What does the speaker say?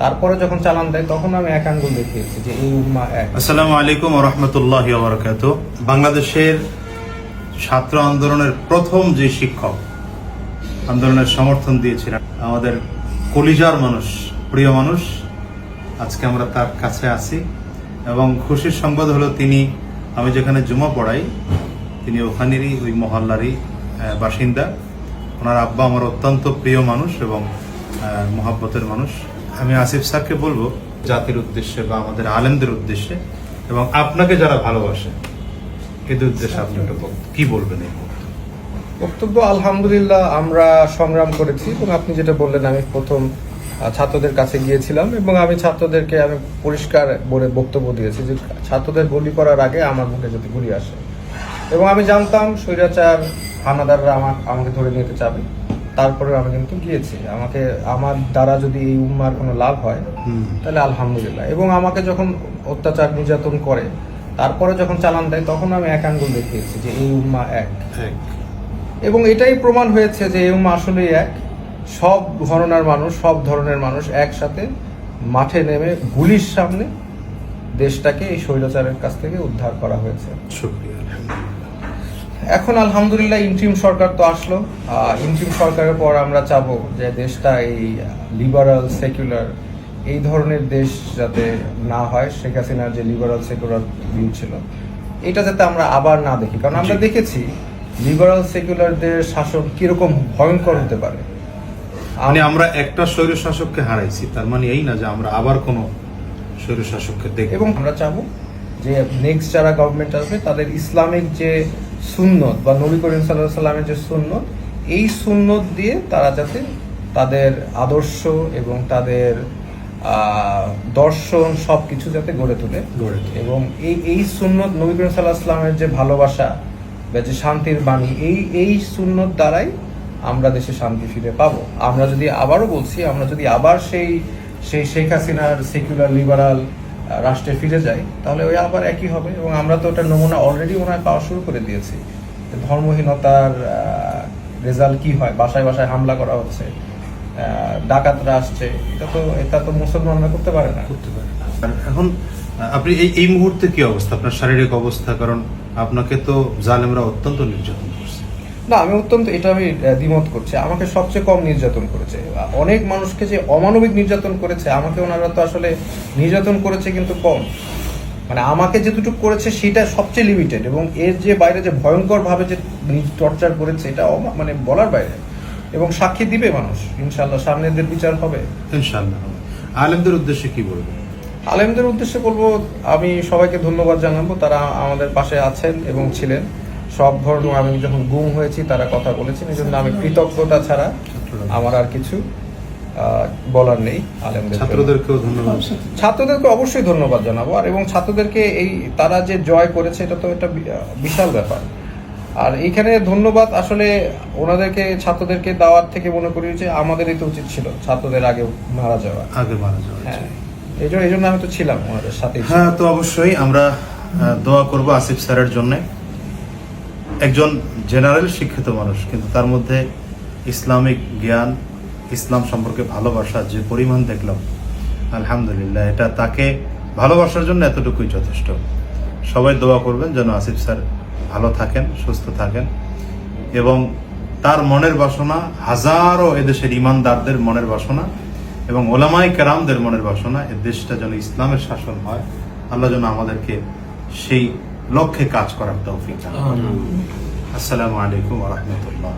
তারপরে যখন চালান দেয়, তখন আমি এক আঙ্গুল দেখিয়েছি যে এই উম্মা এক। আসসালামু আলাইকুম রহমতুল্লাহ বরকাত বাংলাদেশের ছাত্র আন্দোলনের প্রথম যে শিক্ষক আন্দোলনের সমর্থন দিয়েছিলেন, আমাদের কলিজার মানুষ, প্রিয় মানুষ, আজকে আমরা তার কাছে আছি এবং খুশির সংবাদ হলো তিনি, আমি যেখানে জুমা পড়াই, তিনি ওখানেরই, ওই মহল্লারই বাসিন্দা। ওনার আব্বা আমার অত্যন্ত প্রিয় মানুষ এবং মহাব্বতের মানুষ। আমি আসিফ স্যারকে বলব জাতির উদ্দেশ্যে বা আমাদের আলেমদের উদ্দেশ্যে এবং আপনাকে যারা ভালোবাসে, এদের উদ্দেশ্যে আপনি একটা কি বলবেন এই বক্তব্য, আলহামদুলিল্লাহ, আমরা সংগ্রাম করেছি এবং আপনি যেটা বললেন, আমি প্রথম ছাত্রদের কাছে গিয়েছিলাম এবং আমি ছাত্রদেরকে আমি পরিষ্কার বলে বক্তব্য দিয়েছি যে ছাত্রদের গুলি করার আগে আমার মুখে যদি গুলি আসে। এবং আমি জানতাম, স্বৈরাচার, হানাদাররা আমার আমাকে ধরে নিতে চাবে। তারপরে আমি কিন্তু গিয়েছি। আমাকে আমার দ্বারা যদি এই উম্মার কোনো লাভ হয় তাহলে আলহামদুলিল্লাহ। এবং আমাকে যখন অত্যাচার নির্যাতন করে তারপরে যখন চালান দেয় তখন আমি এক আঙ্গুল দেখিয়েছি যে এই উম্মা এক। এবং এটাই প্রমাণ হয়েছে যে এই উম্মা আসলেই এক। সব ঘরনার মানুষ সব ধরনের মানুষ একসাথে মাঠে নেমে গুলির সামনে দেশটাকে এই স্বৈরাচারের কাছ থেকে উদ্ধার করা হয়েছে। শুক্রিয়া এখন আলহামদুলিল্লাহ ইন্ট্রিম সরকার তো আসলো। ইন্ট্রিম সরকারের পর আমরা চাবো যে দেশটা এই লিবারাল সেকুলার এই ধরনের দেশ যাতে না হয় শেখ হাসিনার যে লিবারাল সেকুলার ভিউ ছিল। এটা যাতে আমরা আবার না দেখি। কারণ আমরা দেখেছি লিবারাল সেকুলারদের শাসন কীরকম ভয়ঙ্কর হতে পারে। মানে আমরা একটা স্বৈর শাসককে হারাইছি তার মানে এই না যে আমরা আবার কোনো স্বৈর শাসককে দেখব। এবং আমরা চাবো যে নেক্সট যারা গভর্নমেন্ট আসবে তাদের ইসলামিক যে সুন্নত বা নবী করিম সাল্লাহ সাল্লামের যে সুন্নত এই সুন্নত দিয়ে তারা যাতে তাদের আদর্শ এবং তাদের দর্শন সব কিছু যাতে গড়ে তোলে। এবং এই এই সুন্নত নবী করিম সাল্লাহ সাল্লামের যে ভালোবাসা বা যে শান্তির বাণী এই এই সুন্নত দ্বারাই আমরা দেশে শান্তি ফিরে পাবো আমরা যদি আবারও বলছি আমরা যদি আবার সেই সেই শেখ হাসিনার সেকুলার লিবারাল রাষ্ট্রে ফিরে যাই তাহলে ওই আবার একই হবে। এবং আমরা তো ওটা নমুনা অলরেডি ওনার পাওয়া শুরু করে দিয়েছি। ধর্মহীনতার রেজাল্ট কি হয়? বাসায় বাসায় হামলা করা হচ্ছে ডাকাতরা আসছে। এটা তো এটা তো মুসলমানরা করতে পারে না। করতে পারে এখন আপনি এই এই মুহূর্তে কি অবস্থা? আপনার শারীরিক অবস্থা? কারণ আপনাকে তো জালেমরা অত্যন্ত নির্যাতন না আমি অত্যন্ত এটা আমি দ্বিমত করছি। আমাকে সবচেয়ে কম নির্যাতন করেছে। অনেক মানুষকে যে অমানবিক নির্যাতন করেছে আমাকে ওনারা তো আসলে নির্যাতন করেছে কিন্তু কম। মানে আমাকে যেটুকু করেছে সেটা সবচেয়ে লিমিটেড এবং এর যে বাইরে যে ভয়ঙ্কর ভাবে যে টর্চার করেছে এটা মানে বলার বাইরে। এবং সাক্ষী দিবে মানুষ ইনশাল্লাহ সামনেদের বিচার হবে। ইনশাল্লাহ আলেমদের উদ্দেশ্যে কি বলবেন? আলেমদের উদ্দেশ্যে বলব আমি সবাইকে ধন্যবাদ জানাব। তারা আমাদের পাশে আছেন এবং ছিলেন। সব ধরনের আমি যখন গুম হয়েছি তারা কথা বলেছেন এই জন্য আমি কৃতজ্ঞতা ছাড়া আমার আর কিছু বলার নেই আলেমদের ছাত্রদেরকেও ধন্যবাদ। ছাত্রদেরকে অবশ্যই ধন্যবাদ জানাব। আর এবং ছাত্রদেরকে এই তারা যে জয় করেছে এটা তো একটা বিশাল ব্যাপার। আর এইখানে ধন্যবাদ আসলে ওনাদেরকে ছাত্রদেরকে দেওয়ার থেকে মনে করি যে আমাদেরই তো উচিত ছিল ছাত্রদের আগে মারা যাওয়া। আগে মারা যাওয়া হ্যাঁ। এই জন্য এই জন্য আমি তো ছিলাম ওনাদের সাথে হ্যাঁ তো অবশ্যই আমরা দোয়া করব আসিফ স্যারের জন্য। একজন জেনারেল শিক্ষিত মানুষ, কিন্তু তার মধ্যে ইসলামিক জ্ঞান, ইসলাম সম্পর্কে ভালোবাসা যে পরিমাণ দেখলাম, আলহামদুলিল্লাহ, এটা তাকে ভালোবাসার জন্য এতটুকুই যথেষ্ট। সবাই দোয়া করবেন যেন আসিফ স্যার ভালো থাকেন, সুস্থ থাকেন, এবং তার মনের বাসনা, হাজারো এদেশের ইমানদারদের মনের বাসনা এবং ওলামাই কেরামদের মনের বাসনা, এ দেশটা যেন ইসলামের শাসন হয়, আল্লাহ যেন আমাদেরকে সেই লক্ষ্যে কাজ করার তৌফিক দান আসসালামু আলাইকুম রহমতুল্লাহ।